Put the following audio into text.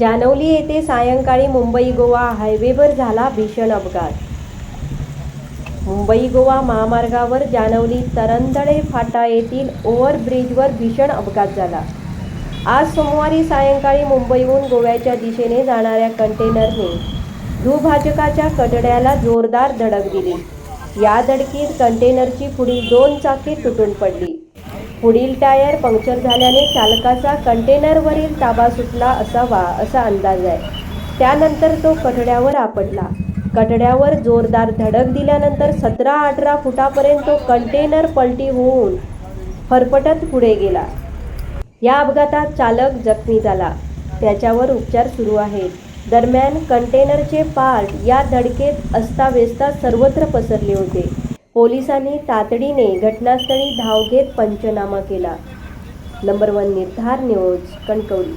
जानवली येथे सायंकाळी मुंबई गोवा हायवेवर झाला भीषण अपघात. मुंबई गोवा महामार्गावर जानवली तरंदळे फाटा येथील ओव्हरब्रिजवर भीषण अपघात झाला. आज सोमवारी सायंकाळी मुंबईहून गोव्याच्या दिशेने जाणाऱ्या कंटेनरने दुभाजकाच्या कटड्याला जोरदार धडक दिली. या धडकीत कंटेनरची पुढील दोन चाके तुटून पडली. पुढील टायर पंक्चर झाल्याने चालकाचा कंटेनरवरील ताबा सुटला असावा असा अंदाज आहे. त्यानंतर तो कठड्यावर आपटला. कठड्यावर जोरदार धडक दिल्यानंतर सतरा अठरा फुटापर्यंत तो कंटेनर पलटी होऊन फरफटत पुढे गेला. या अपघातात चालक जखमी झाला. त्याच्यावर उपचार सुरू आहेत. दरम्यान कंटेनरचे पार्ट या धडकेत अस्ताव्यस्ता सर्वत्र पसरले होते. पोलिसांनी तातडीने घटनास्थळी धाव घेत पंचनामा केला. Number one Nirdhar news Kankavli.